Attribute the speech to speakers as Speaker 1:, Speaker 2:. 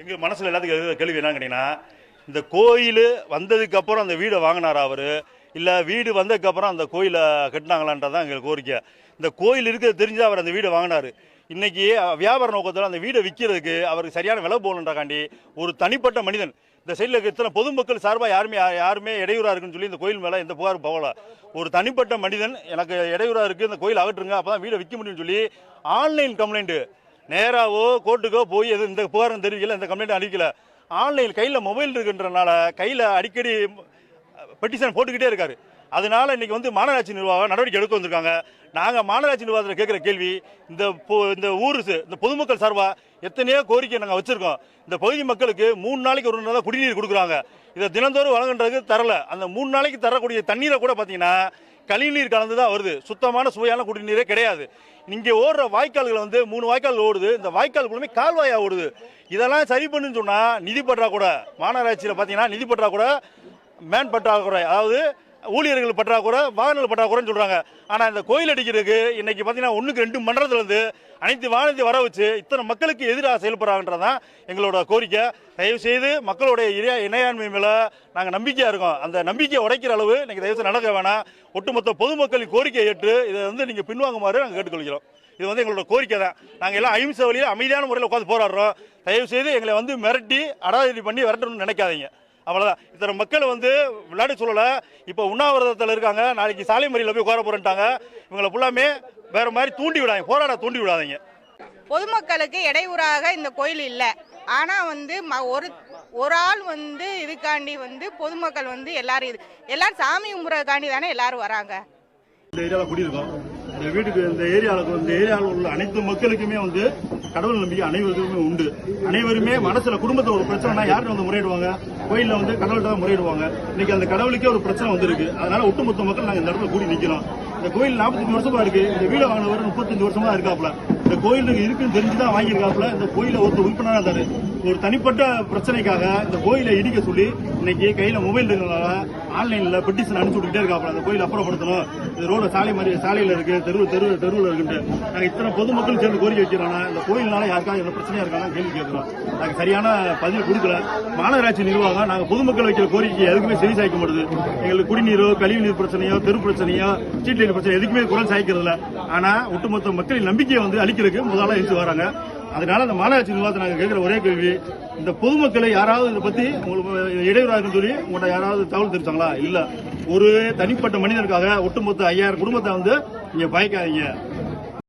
Speaker 1: எங்கள் மனசில் எல்லாத்துக்கும் கேள்வி என்னன்னு கேட்டீங்கன்னா இந்த கோயில் வந்ததுக்கப்புறம் அந்த வீடை வாங்கினாரா அவர்? இல்லை வீடு வந்ததுக்கப்புறம் அந்த கோயிலை கட்டினாங்களான்றதான் எங்களுக்கு கோரிக்கை. இந்த கோயில் இருக்கிறது தெரிஞ்சு அவர் அந்த வீடை வாங்கினாரு. இன்னைக்கு வியாபார நோக்கத்தில் அந்த வீடை விற்கிறதுக்கு அவருக்கு சரியான விலை போகணுன்றக்காண்டி ஒரு தனிப்பட்ட மனிதன் இந்த சைடில் இருக்க இத்தனை பொதுமக்கள் சார்பாக யாருமே யாருமே இடையூறாக இருக்குன்னு சொல்லி இந்த கோயில் மேலே எந்த புகார் போகல. ஒரு தனிப்பட்ட மனிதன் எனக்கு இடையூறாக இருக்குது இந்த கோயில் அகற்றுங்க அப்பதான் வீடை விற்க முடியும்னு சொல்லி ஆன்லைன் கம்ப்ளைண்ட்டு நேராவோ கோர்ட்டுக்கோ போய் எது இந்த புகாரும் தெரிவிக்கல இந்த கம்ப்ளைண்ட் அடிக்கல ஆன்லைன் கையில் மொபைல் இருக்குன்றனால கையில் அடிக்கடி பெட்டிஷன் போட்டுக்கிட்டே இருக்காரு. அதனால இன்னைக்கு வந்து மாநகராட்சி நிர்வாகம் நடவடிக்கை எடுக்க வந்திருக்காங்க. நாங்கள் மாநகராட்சி நிர்வாகத்தில் கேட்குற கேள்வி இந்த இந்த ஊர் இந்த பொதுமக்கள் சார்பாக எத்தனையோ கோரிக்கை நாங்கள் வச்சுருக்கோம். இந்த பகுதி மக்களுக்கு மூணு நாளைக்கு ஒரு நாள் குடிநீர் கொடுக்குறாங்க. இதை தினந்தோறும் வழங்குன்றதுக்கு தரல. அந்த மூணு நாளைக்கு தரக்கூடிய தண்ணீரை கூட பார்த்தீங்கன்னா கழிவுநீர் கலந்து தான் வருது. சுத்தமான சுவையான குடிநீரே கிடையாது. இங்கே ஓடுற வாய்க்கால்கள் வந்து மூணு வாய்க்கால் ஓடுது. இந்த வாய்க்கால் மூலமே கால்வாயா ஓடுது. இதெல்லாம் சரி பண்ணுன்னு சொன்னால் நிதி பற்றாக்குறை. மாநகராட்சியில் பார்த்தீங்கன்னா நிதி பற்றாக்குறை மேன் பற்றாக்குறை அதாவது ஊழியர்கள் பற்றாக்குறை வாகனங்கள் பற்றாக்குறைன்னு சொல்கிறாங்க ஆனால் இந்த கோயில் அடிக்கிறதுக்கு இன்னைக்கு பார்த்தீங்கன்னா ஒன்றுக்கு ரெண்டு மன்றத்துலேருந்து அனைத்து வாகனத்தை வர வச்சு இத்தனை மக்களுக்கு எதிராக செயல்படுறாங்கன்றதான் எங்களோட கோரிக்கை. தயவு செய்து மக்களுடைய இணைய இணையாண்மை மேலே நாங்கள் நம்பிக்கையாக இருக்கோம். அந்த நம்பிக்கையை உடைக்கிற அளவு இன்னைக்கு தயவு செய்து நடக்க வேணாம். ஒட்டுமொத்த பொதுமக்களின் கோரிக்கையை ஏற்று இதை வந்து நீங்கள் பின்வாங்குமாறு நாங்கள் கேட்டுக்கொள்கிறோம். இது வந்து எங்களோட கோரிக்கை தான். நாங்கள் எல்லாம் அஹிம்சை வழியில் அமைதியான முறையில் உட்காந்து போராடுறோம். தயவு செய்து எங்களை வந்து மிரட்டி அடாதடி பண்ணி விரட்டணும்னு நினைக்காதீங்க. அவ்வளோதான் இத்தனை மக்கள் வந்து விளையாட்டு சொல்லலை இப்போ உண்ணாவிரதத்தில் இருக்காங்க. நாளைக்கு சாலை மறியலில் போய் உட்கார போகிறேன்ட்டாங்க இவங்களை ஃபுல்லாமே வேற மாதிரி தூண்டி விடாதீங்க. போராட தூண்டி விடாதீங்க.
Speaker 2: பொதுமக்களுக்கு இடையூறாக இந்த கோயில் இல்லை. ஆனால் வந்து ம- ஒரு ஒரு ஆள் வந்து இதுக்காண்டி வந்து பொதுமக்கள் வந்து எல்லாரும் இது எல்லாரும் சாமி கும்பிட்றதுக்காண்டி தானே எல்லாரும் வராங்க.
Speaker 1: இந்த ஏரியாவில் குடியிருக்கோம். இந்த வீட்டுக்கு இந்த ஏரியாவில் இந்த ஏரியாவில் உள்ள அனைத்து மக்களுக்குமே வந்து கடவுள் நம்பிக்கை அனைவருக்குமே உண்டு. அனைவருமே மனசுல குடும்பத்தில் ஒரு பிரச்சனைனா யாரும் வந்து முறையிடுவாங்க? கோயிலில் வந்து கடவுள்கிட்ட தான் முறையிடுவாங்க. இன்னைக்கு அந்த கடவுளுக்கே ஒரு பிரச்சனை வந்திருக்கு. அதனால ஒட்டுமொத்த மக்கள் நாங்கள் இந்த இடத்துல கூடி நிற்கிறோம் இந்த கோயில் நாற்பத்தஞ்சு வருஷமா இருக்கு. இந்த வீடு வாங்கினவர் முப்பத்தஞ்சு வருஷமா இருக்காப்ல இந்த கோயில் இருக்குன்னு தெரிஞ்சுதான் வாங்கியிருக்காப்ல இந்த கோயில ஒருத்தர் உறுப்பினராக இருந்தாரு. ஒரு தனிப்பட்ட பிரச்சனைக்காக இந்த கோயிலை இடிக்க சொல்லி இன்னைக்கு கையில மொபைல் இருக்கிறதால ஆன்லைன்ல பெட்டிஷன் அனுப்பிச்சு விட்டுட்டே இருக்காப்ல அந்த கோயில் அப்புறப்படுத்தணும். இது ரோடு சாலை மாதிரி சாலையில இருக்கு. தெரு தெரு தெருவில் இருக்குன்ட்டு. நாங்கள் இத்தனை பொதுமக்கள் சேர்ந்து கோரிக்கை வைக்கிறோம்னா இந்த கோயில்னால யாருக்காவது எந்த பிரச்சனையா இருக்காங்க கேள்வி கேட்கிறோம் நாங்கள் சரியான பதில் கொடுக்கல. மாநகராட்சி நிர்வாகம் நாங்கள் பொதுமக்கள் வைக்கிற கோரிக்கை எதுக்குமே செவி சாய்க்க மாட்டேது. எங்களுக்கு குடிநீரோ கழிவுநீர் பிரச்சனையோ தெரு பிரச்சனையோ சீட்டு பிரச்சனை எதுக்குமே குரல் சாய்க்கிறது இல்லை ஆனா ஒட்டுமொத்த மக்களின் நம்பிக்கையை வந்து அளிக்கிறதுக்கு முதலாக எழுந்து வராங்க. அதனால இந்த மாநகராட்சி நிர்வாகத்தை நாங்கள் கேட்கிற ஒரே கேள்வி இந்த பொதுமக்களை யாராவது இதை பத்தி உங்களுக்கு இடையூறா சொல்லி உங்கள்ட்ட யாராவது தகவல் தெரிவிச்சாங்களா? இல்ல. ஒரு தனிப்பட்ட மனிதனுக்காக ஒட்டுமொத்த ஐயாயிரம் குடும்பத்தை வந்து நீங்க பயக்காதீங்க.